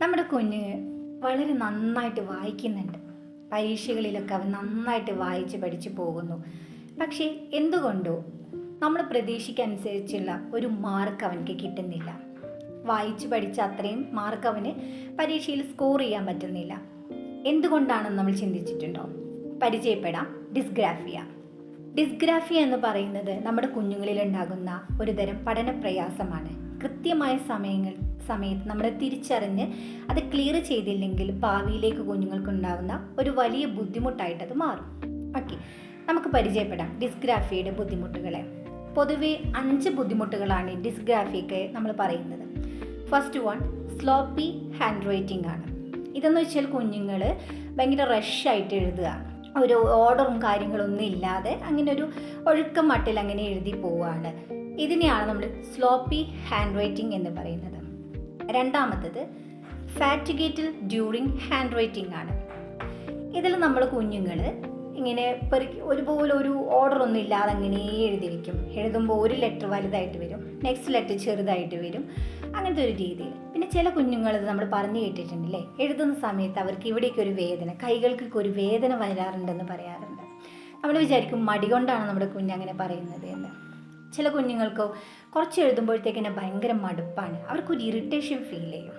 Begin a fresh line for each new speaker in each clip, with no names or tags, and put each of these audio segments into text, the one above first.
നമ്മുടെ കുഞ്ഞ് വളരെ നന്നായിട്ട് വായിക്കുന്നുണ്ട്. പരീക്ഷകളിലൊക്കെ അവൻ നന്നായിട്ട് വായിച്ച് പഠിച്ചു പോകുന്നു. പക്ഷേ എന്തുകൊണ്ടോ നമ്മൾ പ്രതീക്ഷിക്കനുസരിച്ചുള്ള ഒരു മാർക്ക് അവനക്ക് കിട്ടുന്നില്ല. വായിച്ച് പഠിച്ച അത്രയും മാർക്ക് അവന് പരീക്ഷയിൽ സ്കോർ ചെയ്യാൻ പറ്റുന്നില്ല. എന്തുകൊണ്ടാണെന്ന് നമ്മൾ ചിന്തിച്ചിട്ടുണ്ടോ? പരിചയപ്പെടാം. ഡിസ്ഗ്രാഫിയ ഡിസ്ഗ്രാഫിയ എന്ന് പറയുന്നത് നമ്മുടെ കുഞ്ഞുങ്ങളിൽ ഉണ്ടാകുന്ന ഒരു തരം പഠന പ്രയാസമാണ് കൃത്യമായ സമയങ്ങൾ സമയത്ത് നമ്മളെ തിരിച്ചറിഞ്ഞ് അത് ക്ലിയർ ചെയ്തില്ലെങ്കിൽ ഭാവിയിലേക്ക് കുഞ്ഞുങ്ങൾക്ക് ഉണ്ടാകുന്ന ഒരു വലിയ ബുദ്ധിമുട്ടായിട്ട് അത് മാറും. ഓക്കെ നമുക്ക് പരിചയപ്പെടാം ഡിസ്ഗ്രാഫിയുടെ ബുദ്ധിമുട്ടുകളെ. പൊതുവെ അഞ്ച് ബുദ്ധിമുട്ടുകളാണ് ഈ ഡിസ്ഗ്രാഫിയക്ക് നമ്മൾ പറയുന്നത്. First one sloppy handwriting ആണ്. ഇതെന്ന് വെച്ചാൽ കുഞ്ഞുങ്ങൾ ഭയങ്കര റഷായിട്ട് എഴുതുക. ഒരു ഓർഡറും കാര്യങ്ങളൊന്നും ഇല്ലാതെ അങ്ങനെ ഒരു ഒഴുക്കം മട്ടിൽ അങ്ങനെ എഴുതി പോവുകയാണ് ഇതിനെയാണ് നമ്മൾ സ്ലോപ്പി ഹാൻഡ് റൈറ്റിംഗ് എന്ന് പറയുന്നത്. രണ്ടാമത്തത് ഫാറ്റിഗേറ്റിൽ ഡ്യൂറിങ് ഹാൻഡ് റൈറ്റിംഗ് ആണ്. ഇതിൽ നമ്മൾ കുഞ്ഞുങ്ങൾ ഇങ്ങനെ പെറുക്കി ഒരുപോലെ ഒരു ഓർഡർ ഒന്നും ഇല്ലാതെ അങ്ങനെ എഴുതി വെക്കും എഴുതുമ്പോൾ ഒരു ലെറ്റർ വലുതായിട്ട് വരും നെക്സ്റ്റ് ലെറ്റർ ചെറുതായിട്ട് വരും. അങ്ങനത്തെ ഒരു രീതിയിൽ. പിന്നെ ചില കുഞ്ഞുങ്ങൾ ഇത് നമ്മൾ പറഞ്ഞു കേട്ടിട്ടുണ്ടല്ലേ? എഴുതുന്ന സമയത്ത് അവർക്ക് ഇവിടേക്ക് ഒരു വേദന കൈകൾക്കൊക്കെ ഒരു വേദന വരാറുണ്ടെന്ന് പറയാറുണ്ട്. നമ്മൾ വിചാരിക്കും മടി കൊണ്ടാണ് നമ്മുടെ കുഞ്ഞ് അങ്ങനെ പറയുന്നത് എന്ന്. ചില കുഞ്ഞുങ്ങൾക്കോ കുറച്ച് എഴുതുമ്പോഴത്തേക്കിനെ ഭയങ്കര മടുപ്പാണ്. അവർക്കൊരു ഇറിറ്റേഷൻ ഫീൽ ചെയ്യും.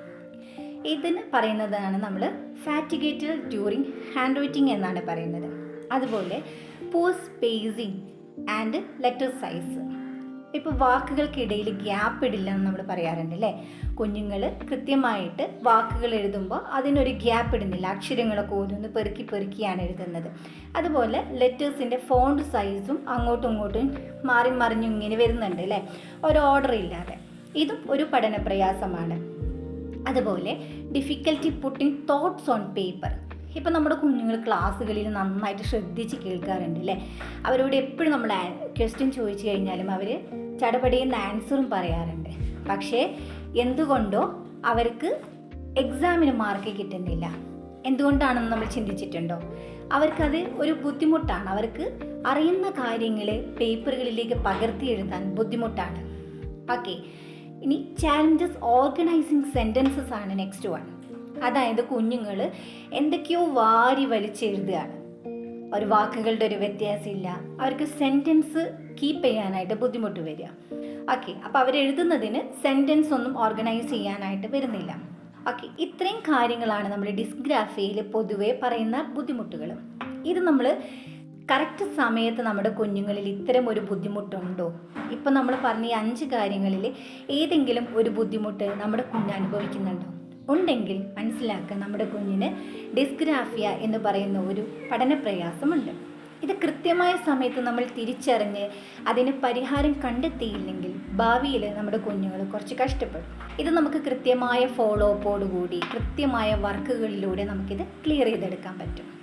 ഇതിന് പറയുന്നതാണ് നമ്മൾ ഫാറ്റിഗേറ്റഡ് ഡ്യൂറിങ് ഹാൻഡ് റൈറ്റിംഗ് എന്നാണ് പറയുന്നത്. അതുപോലെ poor spacing and letter size ഇപ്പോൾ വാക്കുകൾക്കിടയിൽ ഗ്യാപ്പ് ഇടില്ല എന്ന് നമ്മൾ പറയാറുണ്ട് അല്ലേ കുഞ്ഞുങ്ങൾ കൃത്യമായിട്ട് വാക്കുകൾ എഴുതുമ്പോൾ അതിനൊരു ഗ്യാപ്പ് ഇടുന്നില്ല. അക്ഷരങ്ങളൊക്കെ ഓരോന്ന് പെറുക്കി പെറുക്കിയാണ് എഴുതുന്നത്. അതുപോലെ ലെറ്റേഴ്സിന്റെ ഫോണ്ട് സൈസും അങ്ങോട്ടും ഇങ്ങോട്ടും മാറി മറിഞ്ഞു ഇങ്ങനെ വരുന്നുണ്ട് അല്ലേ ഒരു ഓർഡർ ഇല്ലാതെ. ഇതും ഒരു പഠന പ്രയാസമാണ് അതുപോലെ difficulty putting thoughts on paper. ഇപ്പം നമ്മുടെ കുഞ്ഞുങ്ങൾ ക്ലാസ്സുകളിൽ നന്നായിട്ട് ശ്രദ്ധിച്ച് കേൾക്കാറുണ്ട് അല്ലേ അവരോട് എപ്പോഴും നമ്മൾ ക്വസ്റ്റ്യൻ ചോദിച്ചു കഴിഞ്ഞാലും അവർ ചടപടിയുന്ന ആൻസറും പറയാറുണ്ട്. പക്ഷേ എന്തുകൊണ്ടോ അവർക്ക് എക്സാമിന് മാർക്ക് കിട്ടുന്നില്ല. എന്തുകൊണ്ടാണെന്ന് നമ്മൾ ചിന്തിച്ചിട്ടുണ്ടോ? അവർക്കത് ഒരു ബുദ്ധിമുട്ടാണ്. അവർക്ക് അറിയുന്ന കാര്യങ്ങൾ പേപ്പറുകളിലേക്ക് പകർത്തി എഴുതാൻ ബുദ്ധിമുട്ടാണ്. ഓക്കെ ഇനി ചാലഞ്ചസ് ഓർഗനൈസിങ് സെന്റൻസസ് ആണ് നെക്സ്റ്റ് വൺ അതായത് കുഞ്ഞുങ്ങൾ എന്തൊക്കെയോ വാരി വലിച്ചെഴുതുകയാണ്. ഒരു വാക്കുകളുടെ ഒരു വ്യത്യാസമില്ല. അവർക്ക് സെന്റൻസ് കീപ്പ് ചെയ്യാനായിട്ട് ബുദ്ധിമുട്ട് വരിക. ഓക്കെ അപ്പോൾ അവരെഴുതുന്നതിന് സെന്റൻസ് ഒന്നും ഓർഗനൈസ് ചെയ്യാനായിട്ട് വരുന്നില്ല. ഓക്കെ ഇത്രയും കാര്യങ്ങളാണ് നമ്മൾ ഡിസ്ഗ്രാഫിയിൽ പൊതുവേ പറയുന്ന ബുദ്ധിമുട്ടുകൾ ഇത് നമ്മൾ കറക്റ്റ് സമയത്ത് നമ്മുടെ കുഞ്ഞുങ്ങളിൽ ഇത്തരം ഒരു ബുദ്ധിമുട്ടുണ്ടോ? ഇപ്പം നമ്മൾ പറഞ്ഞ ഈ അഞ്ച് കാര്യങ്ങളിൽ ഏതെങ്കിലും ഒരു ബുദ്ധിമുട്ട് നമ്മുടെ കുഞ്ഞ് അനുഭവിക്കുന്നുണ്ടോ? ഉണ്ടെങ്കിൽ മനസ്സിലാക്കുക നമ്മുടെ കുഞ്ഞിന് ഡിസ്ഗ്രാഫിയ എന്ന് പറയുന്ന ഒരു പഠന പ്രയാസമുണ്ട്. ഇത് കൃത്യമായ സമയത്ത് നമ്മൾ തിരിച്ചറിഞ്ഞ് അതിന് പരിഹാരം കണ്ടെത്തിയില്ലെങ്കിൽ ഭാവിയിൽ നമ്മുടെ കുഞ്ഞുങ്ങൾ കുറച്ച് കഷ്ടപ്പെടും. ഇത് നമുക്ക് കൃത്യമായ ഫോളോ അപ്പോടുകൂടി കൃത്യമായ വർക്കുകളിലൂടെ നമുക്കിത് ക്ലിയർ ചെയ്തെടുക്കാൻ പറ്റും.